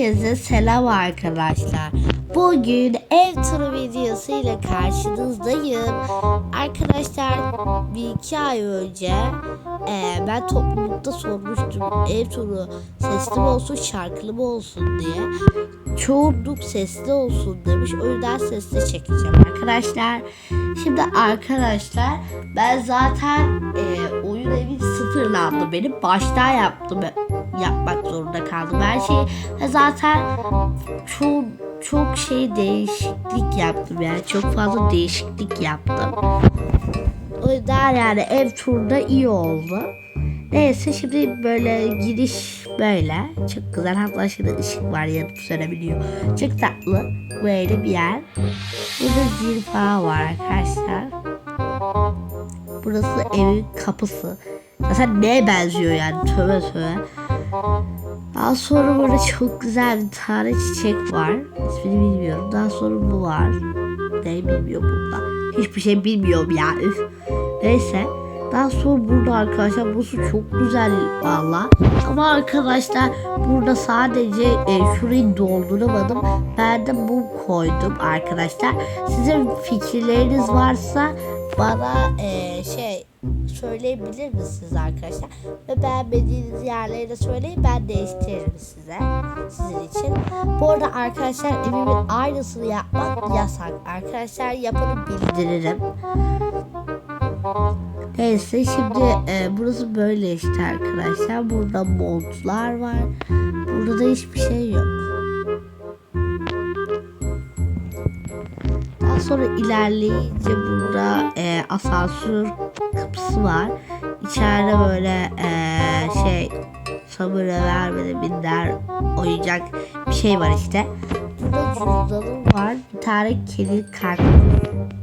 Herkese selam arkadaşlar. Bugün ev turu videosu ile karşınızdayım. Arkadaşlar bir iki ay önce e, ben toplulukta sormuştum ev turu sesli mi olsun şarkılı mı olsun diye. Çoğunluk sesli olsun demiş. O yüzden sesli çekeceğim arkadaşlar. Şimdi arkadaşlar ben zaten e, oyun evi sıfırlandı benim. Baştan yaptım yapmak zorunda kaldım. Her şeyi ve zaten çok çok şey değişiklik yaptım yani çok fazla değişiklik yaptım. O yüzden yani ev turda iyi oldu. Neyse şimdi böyle giriş böyle. Çok güzel. Hatta şimdi ışık var yanıp sönebiliyor. Çok tatlı. Böyle bir yer. Burada zil falan var arkadaşlar. Burası evin kapısı. Zaten neye benziyor yani tövbe tövbe. Daha sonra burada çok güzel bir tane çiçek var. İsmini bilmiyorum. Daha sonra bu var. Ne bilmiyorum burada. Hiçbir şey bilmiyorum ya. Üf. Neyse. Daha sonra burada arkadaşlar burası çok güzel valla. Ama arkadaşlar burada sadece e, şurayı dolduramadım. Ben de bu koydum arkadaşlar. Sizin fikirleriniz varsa bana e, şey söyleyebilir misiniz arkadaşlar? Ve beğenmediğiniz yerleri de söyleyin ben değiştiririm size. Sizin için. Bu arada arkadaşlar evimin aynısını yapmak yasak. Arkadaşlar yapanı bildiririm. Neyse şimdi e, burası böyle işte arkadaşlar. Burada montlar var. Burada da hiçbir şey yok. Daha sonra ilerleyince burada e, asansör kapısı var. İçeride böyle e, şey sabır vermedi minder oyuncak bir şey var işte. Burada cüzdanım var. Bir tane kedi kart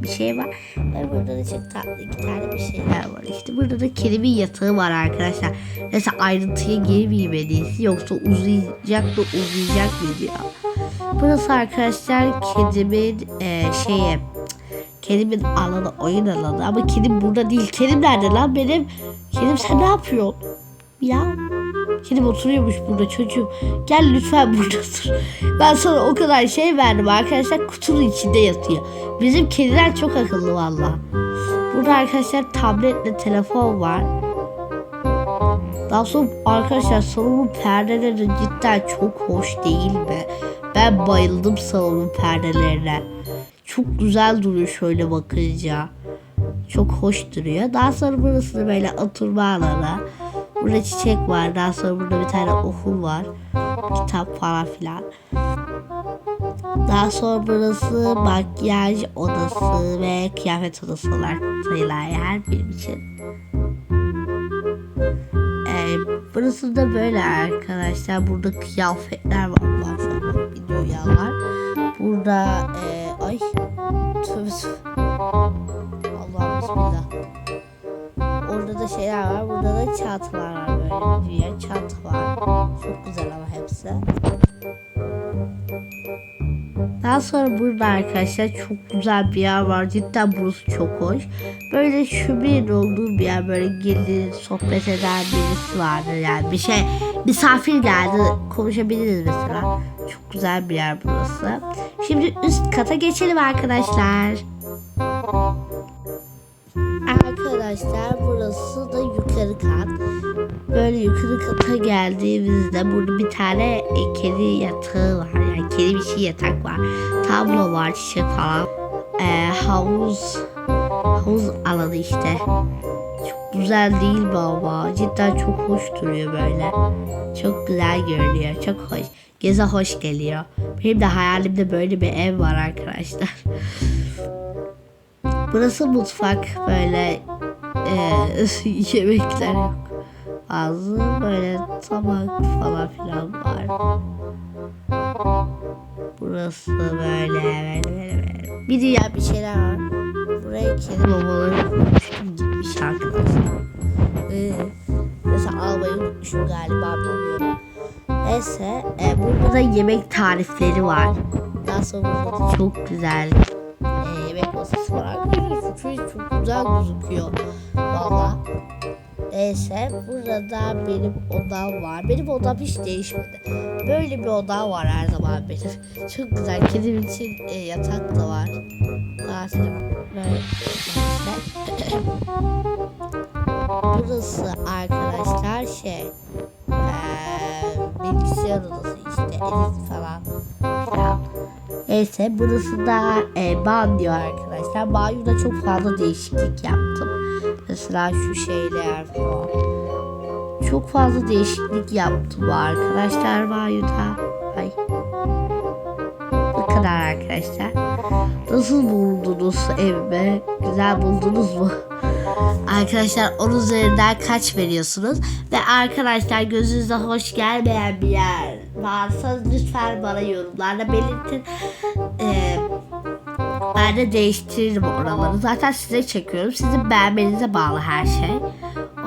bir şey var. Ve burada da çok tatlı iki tane bir şeyler var. İşte burada da kedimin yatağı var arkadaşlar. Neyse ayrıntıya girmeyeyim en. Yoksa uzayacak da uzayacak video. Burası arkadaşlar kedimin e, şeyi Kedimin alanı oyun alanı ama kedim burada değil. Kedim nerede lan benim? Kedim sen ne yapıyorsun? Ya Kedim oturuyormuş burada çocuğum. Gel lütfen burada dur. Ben sana o kadar şey verdim arkadaşlar kutunun içinde yatıyor. Bizim kediler çok akıllı valla. Burada arkadaşlar tabletle telefon var. Daha sonra arkadaşlar salonun perdeleri cidden çok hoş değil mi? Ben bayıldım salonun perdelerine. Çok güzel duruyor şöyle bakınca. Çok hoş duruyor. Daha sonra burası da böyle oturma alanı. Burada çiçek var. Daha sonra burada bir tane okul var. Kitap falan filan. Daha sonra burası makyaj odası ve kıyafet odası olarak sayılan yer benim için. Ee, burası da böyle arkadaşlar. Burada kıyafetler var. Maşallah bir dünyalar. Burada e, ay tövbe. Allah'ım bismillah. Orada da şeyler var. Burada da çantalar var böyle dünya çanta var. Çok güzel ama hepsi. Daha sonra burada arkadaşlar çok güzel bir yer var. Cidden burası çok hoş. Böyle bir olduğu bir yer böyle gelir sohbet eden birisi vardır yani bir şey misafir geldi konuşabiliriz mesela. Çok güzel bir yer burası. Şimdi üst kata geçelim arkadaşlar. Arkadaşlar burası da yukarı kat. Böyle yukarı kata geldiğimizde burada bir tane kedi yatağı var. Yani kedi bir şey yatak var. Tablo var, çiçek falan. Ee, havuz havuz alanı işte. Çok güzel değil mi ama? Cidden çok hoş duruyor böyle. Çok güzel görünüyor. Çok hoş. Geze hoş geliyor. Benim de hayalimde böyle bir ev var arkadaşlar. Burası mutfak böyle e, yemekler yok. Bazı böyle tabak falan filan var. Burası böyle böyle böyle böyle. Bir dünya bir şeyler var. Buraya kedi babaları koymuştum gitmiş arkadaşlar. Ee, mesela almayı unutmuşum galiba bilmiyorum. Neyse e, burada da yemek tarifleri var. Daha sonra burada da çok güzel e, yemek masası var. Şu çok güzel gözüküyor. Valla. Neyse burada benim odam var. Benim odam hiç değişmedi. Böyle bir odam var her zaman benim. Çok güzel. Kedim için e, yatak da var. Burası böyle. Burası arkadaşlar şey eee, bilgisayar odası işte elit falan filan. Neyse burası da e, banyo arkadaşlar. Banyoda çok fazla değişiklik yaptım. Mesela şu şeyler falan. Çok fazla değişiklik yaptım arkadaşlar banyoda. Ay. Bu kadar arkadaşlar. Nasıl buldunuz evimi? Güzel buldunuz mu? Arkadaşlar 10 üzerinden kaç veriyorsunuz? Ve arkadaşlar gözünüze hoş gelmeyen bir yer varsa lütfen bana yorumlarda belirtin. Ee, ben de değiştiririm oraları. Zaten size çekiyorum. Sizin beğenmenize bağlı her şey.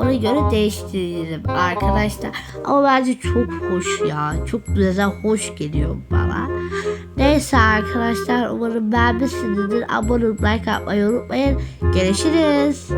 Ona göre değiştiririm arkadaşlar. Ama bence çok hoş ya. Çok güzel hoş geliyor bana. Neyse arkadaşlar umarım beğenmişsinizdir. Abone olup like atmayı unutmayın. Görüşürüz.